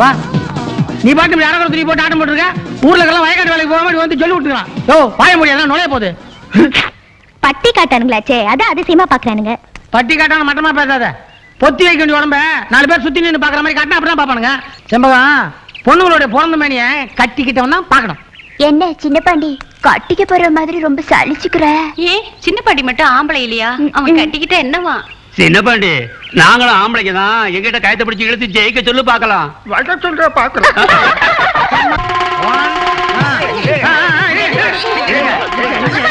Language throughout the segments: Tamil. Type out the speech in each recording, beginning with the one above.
வா. நீ பாட்டு யாரோ துணி போட்டு ஆட்டம் போட்டுருக்க? ஊர்ல எல்லாம் வயக்காட்டு வேலைக்கு போக மாதிரி வந்து சொல்லி விட்டுருக்கான் யோ வாய முடியாது நுழைய போகுது. பட்டி காட்டானுங்களாச்சே. அதான் அதிசயமா பாக்குறானுங்க. பட்டி காட்டான மட்டமா பேசாத. பொத்தி வைக்க வேண்டிய உடம்ப நாலு பேர் சுத்தி நின்று பாக்குற மாதிரி காட்டினா அப்படிதான் பாப்பானுங்க செம்பகம் பொண்ணுங்களுடைய பிறந்த மேனிய கட்டிக்கிட்டவன் தான் பாக்கணும் என்ன சின்ன பாண்டி? கட்டிக்க போற மாதிரி ரொம்ப சலிச்சுக்கிற. ஏ சின்ன பாட்டி மட்டும் ஆம்பளை இல்லையா? அவன் கட்டிக்கிட்ட என்னவா? சின்னப்பாண்டி நாங்களும் ஆம்பளைங்க தான். எங்கிட்ட கயத்தை பிடிச்சு இழுத்து ஜெயிக்க சொல்லு பார்க்கலாம். வளர்த்த சொல்ற பாக்குறேன் ஜென்ம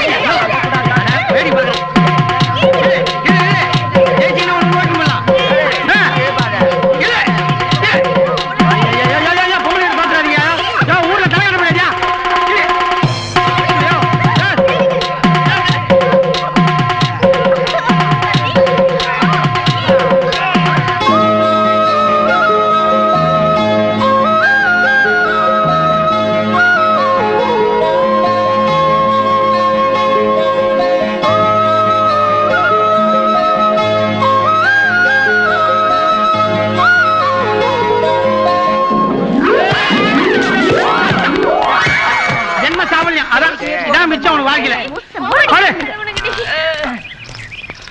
பாரு.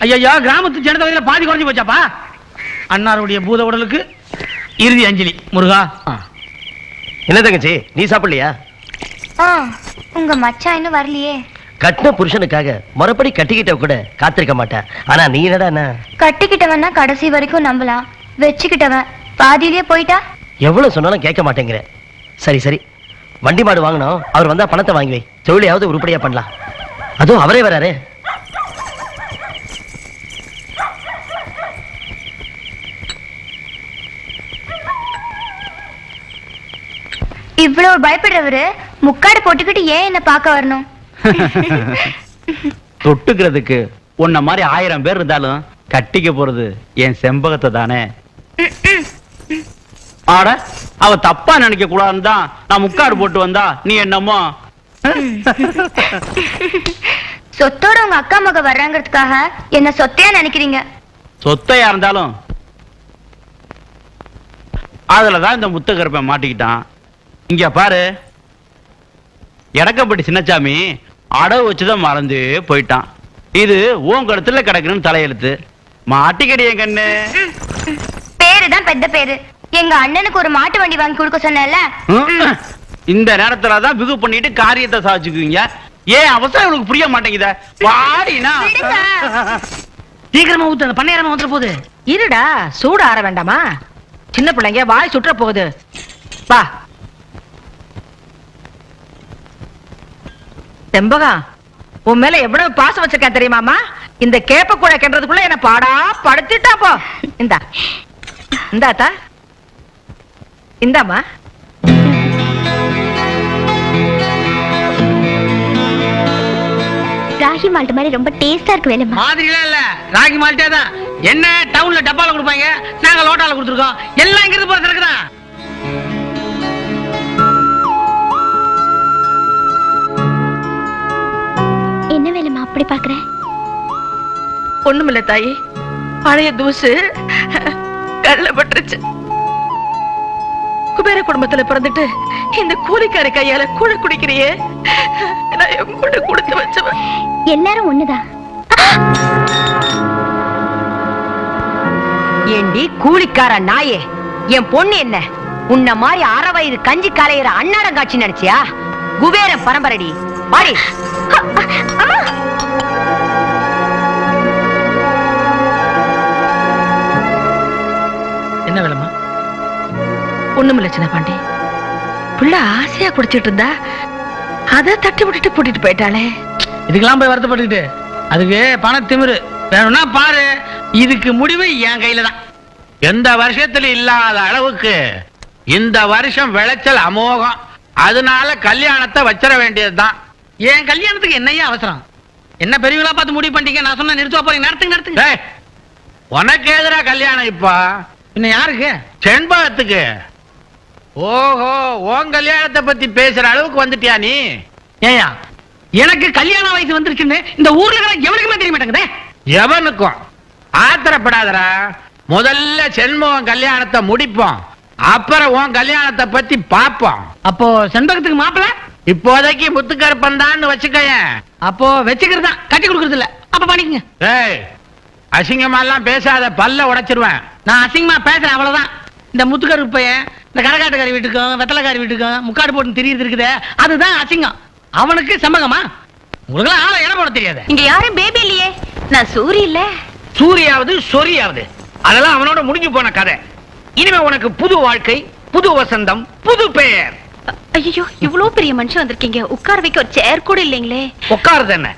ஐயையோ கிராமத்து ஜனதொகையில பாதி குறைஞ்சு போச்சாப்பா? அன்னாருடைய பூத உடலுக்கு இறுதி அஞ்சலி. முருகா. என்ன தங்கச்சி நீ சாப்பிடலையா? உங்க மச்சான் இன்னும் வரலையே. கட்டின புருஷனுக்காக மறுபடி கட்டிக்கிட்ட கூட காத்திருக்க மாட்டேன் ஆனா நீ என்னடா என்ன? கட்டிக்கிட்டவன்னா கடைசி வரைக்கும் நம்பலாம். வச்சுக்கிட்டவன். பாதியிலேயே போயிட்டா? எவ்வளவு சொன்னாலும் கேட்க மாட்டேங்கிற. சரி சரி. வண்டி மாடு வாங்கணும். அவர் வந்தா பணத்தை வாங்கி வை தொழிலையாவது உருப்படியா பண்ணலாம். அதுவும் அவரே வராரே. இவ்வளவு பயப்படுறவரு முக்காடு போட்டுக்கிட்டு ஏன் என்ன பார்க்க வரணும்? தொட்டுக்கிறதுக்கு உன்ன மாதிரி ஆயிரம் பேர் இருந்தாலும் கட்டிக்க போறது என் செம்பகத்தை தானே. ஆட. அவ தப்பா நினைக்க கூடாதுன்னு தான் நான் முக்காடு போட்டு வந்தா. நீ என்னமோ சொத்தோட உங்க அக்கா மக வர்றாங்கிறதுக்காக என்ன சொத்தையா நினைக்கிறீங்க? சொத்தையா இருந்தாலும் அதுலதான் இந்த முத்துக்கருப்பன் மாட்டிக்கிட்டான். இங்க பாரு. எடக்கப்பட்டி சின்னச்சாமி அடவு வச்சுதான் மறந்து போயிட்டான். இது உன் கழுத்துல கிடக்குன்னு தலையெழுத்து. மாட்டிக்கடி என் கண்ணு. பேரு தான் பெத்த பேரு. எங்க அண்ணனுக்கு ஒரு மாட்டு வண்டி வாங்கி கொடுக்க சொன்னேன்ல. ம். இந்த நேரத்துல தான் பிகு பண்ணிட்டு காரியத்தை சாதிச்சுக்குவீங்க. ஏன் அவசரம்? உனக்கு புரிய மாட்டேங்குதா. பாடினா. சீக்கிரமா ஊத்து அந்த பண்ணையாரமா வந்துட போகுது இருடா சூடு ஆற வேண்டாமா? சின்ன பிள்ளைங்க வாய் சுற்ற போகுது. வா. செம்பகம் உன் மேல எவ்வளவு பாசம் வச்சிருக்கேன் தெரியுமாமா? இந்த கேப்ப கூட கிண்டுறதுக்குள்ள என்ன பாடா படுத்திட்டா போ. இந்தா. இந்தாத்தா இந்தாம்மா. ராகி மால்ட் மாதிரி ரொம்ப டேஸ்டா இருக்கு வேலைமா மாதிரிலாம் இல்ல. ராகி மால்ட்டே தான். என்ன டவுன்ல டப்பால கொடுப்பாங்க நாங்க லோட்டால கொடுத்துருக்கோம். எல்லாம் இங்கிருந்து போற கிடக்குதான் என்ன வேலைமா அப்படி பாக்குற? ஒண்ணுமில்ல தாயி. பழைய தூசு. கல்ல பட்டுருச்சு குபேர குடும்பத்துல பிறந்துட்டு இந்த கூலிக்கார கையால கூழ குடிக்கிறியே? நான் கூட கொடுத்து வச்சவன். எல்லாரும் ஒண்ணுதான். ஏண்டி கூலிக்கார நாயே என் பொண்ணு என்ன? உன்ன மாதிரி அரை வயிறு கஞ்சி கலையிற அன்னாடம் காட்சி நினைச்சியா? குபேர பரம்பரடி பாடி ஒண்ணுமில்ல சின்ன பாண்டி. பிள்ளை ஆசையா குடிச்சிட்டு இருந்தா அதை தட்டி விட்டுட்டு கூட்டிட்டு போயிட்டாளே. இதுக்கெல்லாம் போய் வருத்தப்பட்டுக்கிட்டு. அதுக்கு பண திமிரு வேணும்னா பாரு இதுக்கு முடிவு என் கையில தான். எந்த வருஷத்துல இல்லாத அளவுக்கு இந்த வருஷம் விளைச்சல் அமோகம். அதனால கல்யாணத்தை வச்சிட வேண்டியதுதான். என் கல்யாணத்துக்கு என்னையா அவசரம். என்ன பெரியவங்களா பார்த்து முடிவு பண்ணிட்டீங்க? நான் சொன்ன நிறுத்துவா போறீங்க நடத்துங்க நடத்துங்க. டேய், உனக்கு எதிரா கல்யாணம் இப்ப? இன்னும் யாருக்கு? செண்பகத்துக்கு. ஓஹோ உன் கல்யாணத்தை பத்தி பேசுற அளவுக்கு வந்துட்டியா நீ? ஏயா எனக்கு கல்யாண வயசு வந்துருச்சுன்னு இந்த ஊர்ல இருக்கிற எவனுக்குமே தெரிய மாட்டேங்குதே? எவனுக்கும்? ஆத்திரப்படாதடா. முதல்ல செண்பகம் கல்யாணத்தை முடிப்போம். அப்புறம் உன் கல்யாணத்தை பத்தி பாப்போம் அப்போ செண்பகத்துக்கு மாப்பிள்ள இப்போதைக்கு முத்துக்கருப்பன் தான் வச்சுக்கயேன். அப்போ வச்சுக்கிறது? கட்டி கொடுக்கறது இல்ல அப்ப பண்ணிக்கங்க. ஏய் அசிங்கமா எல்லாம் பேசாத பல்ல உடைச்சிருவேன். நான் அசிங்கமா பேசுறேன் அவ்வளவுதான். இந்த முத்துக்கரு பையன் இந்த கரகாட்டுக்காரி வீட்டுக்கும் வெத்தலைக்காரி வீட்டுக்கும் முக்காடு போட்டு திரியிறது இருக்குதே அதுதான் அசிங்கம். அவனுக்கு செம்பகமா? உங்களுக்கெல்லாம் ஆளை இடம் போட தெரியாது. இங்க யாரும் பேபி இல்லையே. நான் சூரி இல்ல. சூரியாவது சொரியாவது. அதெல்லாம் அவனோட முடிஞ்சு போன கதை. இனிமே உனக்கு புது வாழ்க்கை புது வசந்தம் புது பெயர். ஐயோ இவ்வளவு பெரிய மனுஷன் வந்திருக்கீங்க. உட்கார வைக்க ஒரு சேர் கூட இல்லைங்களே. உட்காருது என்ன?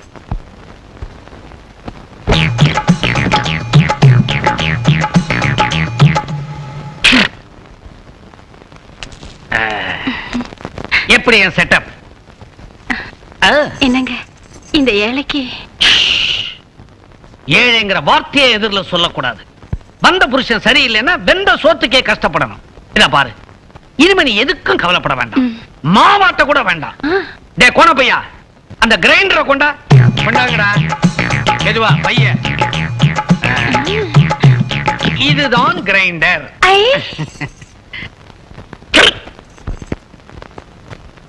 எப்படி என் செட்டப் என்னங்க? இந்த ஏழைக்கு ஏழைங்கிற வார்த்தையை எதிரில் சொல்லக்கூடாது. வந்த புருஷன் சரியில்லைன்னா வெந்த சோத்துக்கே கஷ்டப்படணும். இத பாரு. இனிமே நீ எதுக்கும் கவலைப்பட வேண்டாம். மாவாட்ட கூட வேண்டாம். டே கோணப்பையா அந்த கிரைண்டரை கொண்டா. கொண்டாங்கடா. மெதுவா பையன் இதுதான் கிரைண்டர்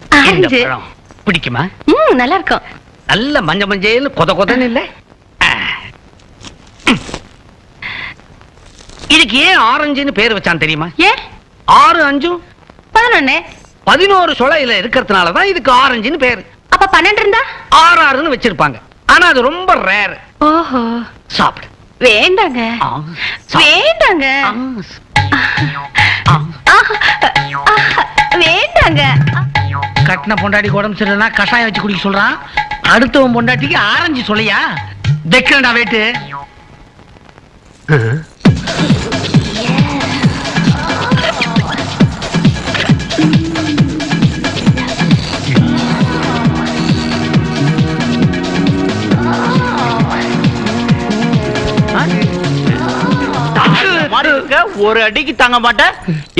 ஆரஞ்சு பிடிக்குமா? ம் நல்லா இருக்கும் நல்ல மஞ்ச மஞ்சேன்னு கொத கொதன்னு இல்ல? ஆ. இதுக்கு ஏன் ஆரஞ்சுன்னு பேர் வச்சான் தெரியுமா? ஏன்? ஆறு அஞ்சும் பதினொன்னு. பதினோரு சொலையில இருக்கிறதுனால தான் இதுக்கு ஆரஞ்சுன்னு பேர். அப்ப பன்னெண்டு இருந்தா? ஆறு ஆறுன்னு வச்சிருப்பாங்க. ஆனா அது ரொம்ப ரேர் ஓஹோ. சாப்பிடு. வேண்டாங்க. ஆ, சாப்பிடு. வேண்டாங்க. ஆ, கட்டின பொண்டாட்டி உடம்பு சரியில்லைனா கஷாயம் வச்சு குடிக்க சொல்றான். அடுத்தவன் பொண்டாட்டிக்கு ஆரஞ்சு சொல்லியா? வைக்கிறேன்டா வேட்டு ஒரு அடிக்கு தாங்க மாட்டேன்.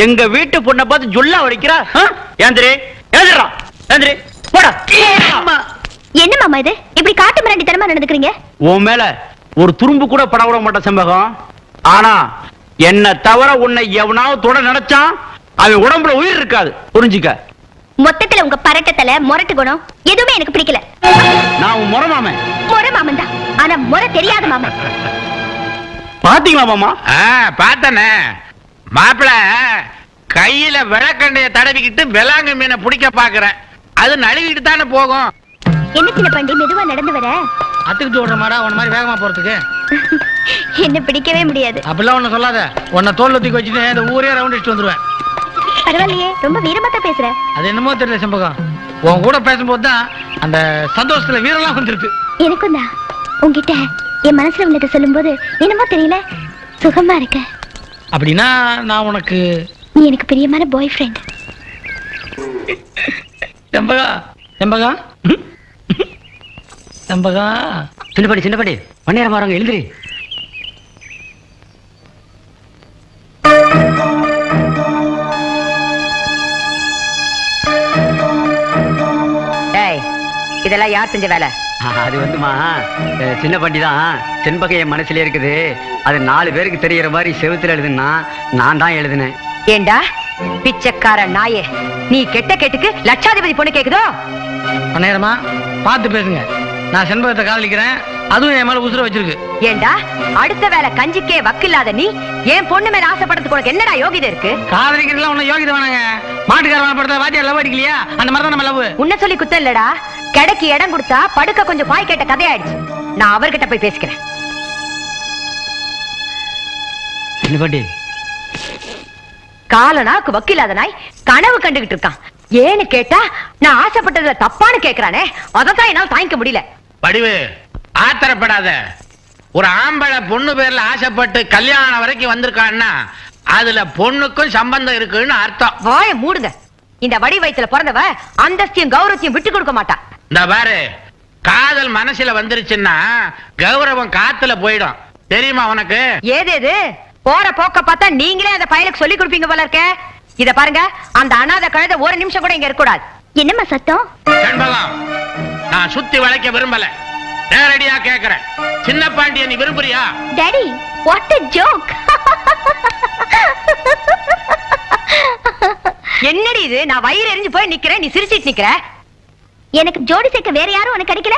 எங்க வீட்டு பொண்ணை பார்த்து ஜொல்லா வடிக்கிறா ஏந்திரி ஏந்திரா ஏந்திரி போடா. என்ன மாமா இது? இப்படி காட்டு மிராண்டி தனமா நடந்துக்கிறீங்க? உன் மேல ஒரு துரும்பு கூட பட விட மாட்டேன் செம்பகம் ஆனா என்ன தவிர உன்னை எவனாவது தொட நினைச்சான் அவன் உடம்புல உயிர் இருக்காது. புரிஞ்சுக்க? மொத்தத்துல உங்க பரட்டத்தல முரட்டு குணம் எதுவுமே எனக்கு பிடிக்கல. நான் உன் முறமாமன் முறை மாமன் தான். ஆனா முறை தெரியாத மாமன். பாத்தீங்களா மாமா? ஆ, பார்த்தனே. மாப்பிள கையில விளக்கண்டைய தடவிக்கிட்டு விலாங்கு மீனை பிடிக்க பாக்குறேன். அது நழுவிட்டு தானே போகும். என்ன சின்ன பண்டி மெதுவா நடந்து வர? அத்துக்கிட்டு ஓடுற மாடா உன மாதிரி வேகமா போறதுக்கு. என்ன பிடிக்கவே முடியாது. அப்படிலாம் ஒண்ணு சொல்லாத. உன்னை தோல்ல தூக்கி வச்சுட்டு இந்த ஊரே ரவுண்ட் அடிச்சுட்டு வந்துருவேன். பரவாயில்லையே ரொம்ப வீரமா தான் பேசுற. அது என்னமோ தெரியல செம்பகம். உன் கூட பேசும்போது தான் அந்த சந்தோஷத்துல வீரெல்லாம் வந்துருக்கு. எனக்கும் தான். உன்கிட்ட என் மனசுல உள்ளதை சொல்லும்போது என்னமோ தெரியல. சுகமா இருக்க. அப்படின்னா நான் உனக்கு நீ எனக்கு பிரியமான பாய் ஃப்ரெண்ட் செம்பகா. செம்பகா? செம்பகா? சின்னப்படி சின்னப்படி. பண்ணையார மாறவங்க எழுந்திரி. டேய் இதெல்லாம் யார் செஞ்ச வேலை? அது வந்துமா? சின்ன பண்டி தான். செண்பகை என் மனசுல இருக்குது. அது நாலு பேருக்கு தெரியற மாதிரி செவுத்துல எழுதுனா நான் தான் எழுதினேன். ஏண்டா? பிச்சைக்கார நாயே நீ கெட்ட கெட்டுக்கு லட்சாதிபதி பொண்ணு கேக்குதோ? நேரமா பார்த்து பேசுங்க. நான் செண்பகத்தை காதலிக்கிறேன் அதுவும் என் மேல உசுர வச்சிருக்கு. ஏண்டா அடுத்த வேலை கஞ்சிக்கே வக்கில்லாத நீ என் பொண்ணு மேல ஆசைப்படுறதுக்கு உனக்கு என்னடா யோகிதை இருக்கு? காதலிக்கிறதுலாம் ஒன்னும் யோகிதை வேணாங்க மாட்டுக்கார படத்தை வாத்தியார் லவ் அடிக்கலையா? அந்த மாதிரி தான் நம்ம லவ் உன்னை சொல்லி குத்தம் இல்லடா. கிடைக்கு இடம் கொடுத்தா படுக்க கொஞ்சம் பாய் கேட்ட கதையாயிடுச்சு. நான் அவர்கிட்ட போய் பேசிக்கிறேன். சின்ன பண்டி காலனாக்கு வக்கில்லாத நாய் கனவு கண்டுகிட்டு இருக்கான். ஏன்னு கேட்டா நான் ஆசைப்பட்டதுல தப்பான்னு கேக்குறானே. அதத்தான் என்னால தாங்கிக்க முடியல. வடிவு ஆத்திரப்படாத. ஒரு ஆம்பளை பொண்ணு பேர்ல ஆசைப்பட்டு கல்யாணம் வரைக்கும் வந்திருக்கான்னா அதுல பொண்ணுக்கும் சம்பந்தம் இருக்குன்னு அர்த்தம். வாய மூடுங்க. இந்த வடி வயித்துல பிறந்தவ அந்தஸ்தையும் கௌரவத்தையும் விட்டு கொடுக்க மாட்டா. இந்த பாரு காதல் மனசுல வந்துருச்சுன்னா கௌரவம் காத்துல போயிடும். தெரியுமா உனக்கு? ஏதேது போற போக்க பார்த்தா நீங்களே அந்த பயலுக்கு சொல்லி கொடுப்பீங்க போல இருக்க. இத பாருங்க அந்த அனாதை கழுத ஒரு நிமிஷம் கூட இங்க இருக்க கூடாது என்னம்மா சத்தம்? நான் சுத்தி வளைக்க விரும்பல. நேரடியா கேக்குறேன். சின்ன பாண்டிய நீ விரும்புறியா? டாடி வாட் a ஜோக் என்னடி இது? நான் வயிறு எரிஞ்சு போய் நிக்கிறேன் நீ சிரிச்சிட்டு நிக்கிற? எனக்கு ஜோடி சேர்க்க வேற யாரும் உனக்கு கிடைக்கல